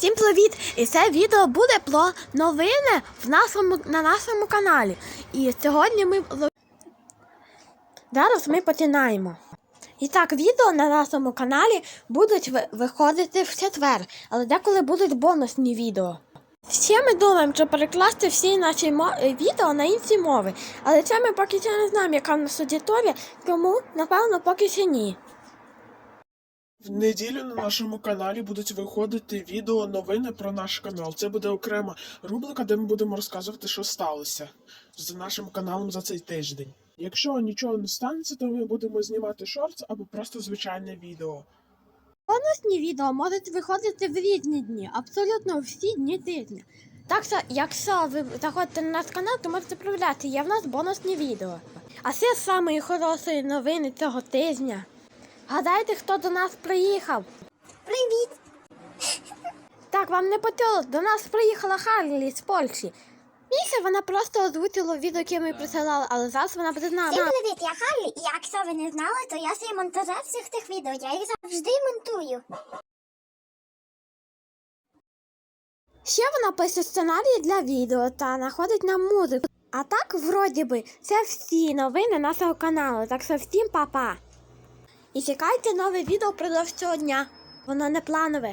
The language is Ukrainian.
Всім привіт! І це відео буде про новини в нашому, на нашому каналі. І сьогодні ми зараз ми починаємо. І так, відео на нашому каналі будуть виходити в четвер, але деколи будуть бонусні відео. Ще ми думаємо, що перекласти всі наші е, відео на інші мови, але це ми поки ще не знаємо, яка в нас аудиторія, тому напевно поки ще ні. В неділю на нашому каналі будуть виходити відео новини про наш канал. Це буде окрема рубрика, де ми будемо розказувати, що сталося з нашим каналом за цей тиждень. Якщо нічого не станеться, то ми будемо знімати шортс або просто звичайне відео. Бонусні відео можуть виходити в різні дні, абсолютно всі дні тижня. Так що, якщо ви заходите на наш канал, то можете проявляти, є в нас бонусні відео. А це самої хорошої новини цього тижня. Гадайте, хто до нас приїхав? Привіт! Так, вам не почулось, до нас приїхала Харлі з Польщі. Міша вона просто озвучила відео, яке ми присилали, але зараз вона буде з. Всім привіт, я Харлі, і якщо ви не знали, то я свій монтажер всіх тих відео, я їх завжди монтую. Ще вона пише сценарії для відео та знаходить нам музику. А так, вроді би, це всі новини нашого каналу, так що всім па-па. І чекайте нове відео впродовж цього дня. Воно не планове.